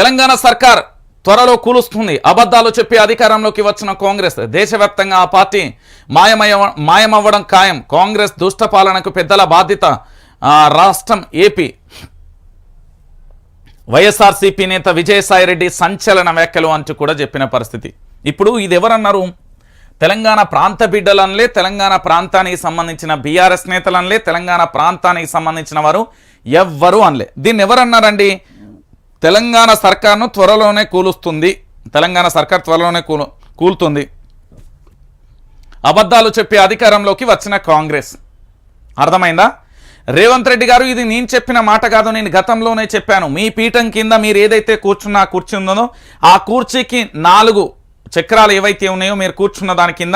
తెలంగాణ సర్కార్ త్వరలో కూలుస్తుంది. అబద్ధాలు చెప్పి అధికారంలోకి వచ్చిన కాంగ్రెస్. దేశవ్యాప్తంగా ఆ పార్టీ మాయమయ మాయమవ్వడం ఖాయం. కాంగ్రెస్ దుష్ట పాలనకు పెద్దల బాధ్యత. రాష్ట్రం ఏపీ. వైఎస్ఆర్సీపీ నేత విజయసాయిరెడ్డి సంచలన వ్యాఖ్యలు అంటూ కూడా చెప్పిన పరిస్థితి. ఇప్పుడు ఇది ఎవరన్నారు తెలంగాణ ప్రాంత బిడ్డలనలే తెలంగాణ ప్రాంతానికి సంబంధించిన బీఆర్ఎస్ నేతలనలే తెలంగాణ ప్రాంతానికి సంబంధించిన వారు ఎవ్వరు అనలే. దీన్ని ఎవరన్నారండి తెలంగాణ సర్కార్ను త్వరలోనే కూలుస్తుంది. తెలంగాణ సర్కార్ త్వరలోనే కూలు కూలుతుంది. అబద్ధాలు చెప్పి అధికారంలోకి వచ్చిన కాంగ్రెస్. అర్థమైందా? రేవంత్ రెడ్డి గారు ఇది నేను చెప్పిన మాట కాదు నేను గతంలోనే చెప్పాను. మీ పీఠం కింద మీరు ఏదైతే కూర్చున్న కూర్చుందనో ఆ కుర్చీకి నాలుగు చక్రాలు ఏవైతే ఉన్నాయో మీరు కూర్చున్న దాని కింద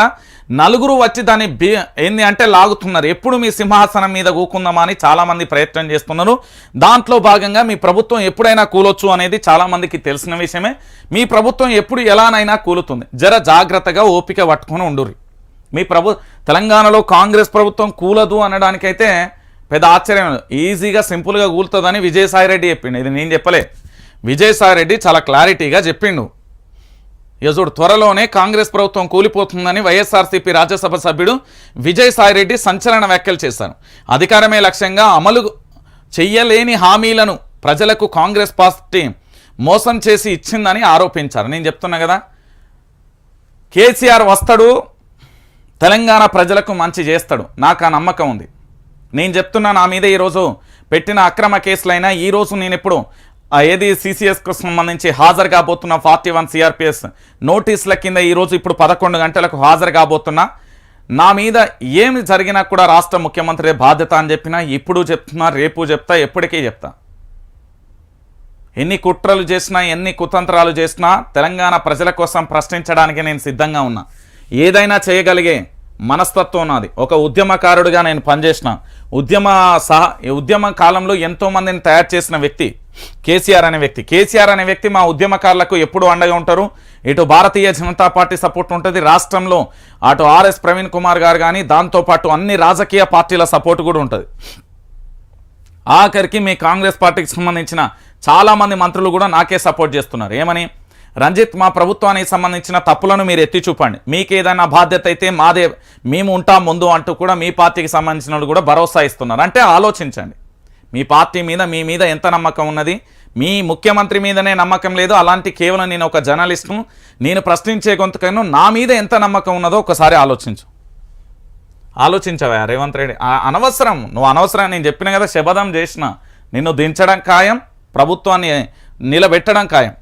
నలుగురు వచ్చి దాన్ని బి ఏంది అంటే లాగుతున్నారు. ఎప్పుడు మీ సింహాసనం మీద కూకుందామా అని చాలామంది ప్రయత్నం చేస్తున్నారు. దాంట్లో భాగంగా మీ ప్రభుత్వం ఎప్పుడైనా కూలొచ్చు అనేది చాలామందికి తెలిసిన విషయమే. మీ ప్రభుత్వం ఎప్పుడు ఎలానైనా కూలుతుంది. జర జాగ్రత్తగా ఓపిక పట్టుకొని ఉండుర్రి. మీ ప్రభు తెలంగాణలో కాంగ్రెస్ ప్రభుత్వం కూలదు అనడానికైతే పెద్ద ఆశ్చర్యం. ఈజీగా సింపుల్గా కూలుతుందని విజయసాయిరెడ్డి చెప్పిండు. ఇది నేను చెప్పలే. విజయసాయిరెడ్డి చాలా క్లారిటీగా చెప్పిండు. యజుడు త్వరలోనే కాంగ్రెస్ ప్రభుత్వం కూలిపోతుందని వైఎస్ఆర్సీపీ రాజ్యసభ సభ్యుడు విజయసాయిరెడ్డి సంచలన వ్యాఖ్యలు చేశారు. అధికారమే లక్ష్యంగా అమలు చెయ్యలేని హామీలను ప్రజలకు కాంగ్రెస్ పార్టీ మోసం చేసి ఇచ్చిందని ఆరోపించారు. నేను చెప్తున్నా కదా కేసీఆర్ వస్తాడు తెలంగాణ ప్రజలకు మంచి చేస్తాడు. నాకు ఆ నమ్మకం ఉంది. నేను చెప్తున్నా నా మీద ఈరోజు పెట్టిన అక్రమ కేసులైనా ఈరోజు నేను ఇప్పుడు ఏది సిసిఎస్కు సంబంధించి హాజరు కాబోతున్న ఫార్టీ వన్ సిఆర్పిఎస్ నోటీసుల కింద ఈరోజు ఇప్పుడు పదకొండు గంటలకు హాజరు కాబోతున్నా నా మీద ఏమి జరిగినా కూడా రాష్ట్ర ముఖ్యమంత్రి బాధ్యత అని చెప్పినా ఇప్పుడు చెప్తున్నా రేపు చెప్తా ఎప్పటికీ చెప్తా. ఎన్ని కుట్రలు చేసినా ఎన్ని కుతంత్రాలు చేసినా తెలంగాణ ప్రజల కోసం ప్రశ్నించడానికి నేను సిద్ధంగా ఉన్నా. ఏదైనా చేయగలిగే మనస్తత్వం నాది. ఒక ఉద్యమకారుడిగా నేను పనిచేసిన ఉద్యమ సహా ఉద్యమ కాలంలో ఎంతోమందిని తయారు చేసిన వ్యక్తి కేసీఆర్ అనే వ్యక్తి. కేసీఆర్ అనే వ్యక్తి మా ఉద్యమకారులకు ఎప్పుడు అండగా ఉంటారు. ఇటు భారతీయ జనతా పార్టీ సపోర్ట్ ఉంటుంది. రాష్ట్రంలో అటు ఆర్ఎస్ ప్రవీణ్ కుమార్ గారు కానీ దాంతోపాటు అన్ని రాజకీయ పార్టీల సపోర్ట్ కూడా ఉంటుంది. ఆఖరికి మీ కాంగ్రెస్ పార్టీకి సంబంధించిన చాలామంది మంత్రులు కూడా నాకే సపోర్ట్ చేస్తున్నారు. ఏమని? రంజిత్ మా ప్రభుత్వానికి సంబంధించిన తప్పులను మీరు ఎత్తి చూపండి. మీకు ఏదైనా బాధ్యత అయితే మాదే మేము ఉంటాం ముందు అంటూ కూడా మీ పార్టీకి సంబంధించిన వాళ్ళు కూడా భరోసా ఇస్తున్నారు. అంటే ఆలోచించండి. మీ పార్టీ మీద మీ మీద ఎంత నమ్మకం ఉన్నది? మీ ముఖ్యమంత్రి మీదనే నమ్మకం లేదు. అలాంటి కేవలం నేను ఒక జర్నలిస్ట్ను నేను ప్రశ్నించే గొంతుకైనా నా మీద ఎంత నమ్మకం ఉన్నదో ఒకసారి ఆలోచించు. ఆలోచించవా రేవంత్ రెడ్డి? అనవసరం. నువ్వు అనవసరం. నేను చెప్పిన కదా శబదం చేసిన. నిన్ను దించడం ఖాయం ప్రభుత్వాన్ని నిలబెట్టడం ఖాయం.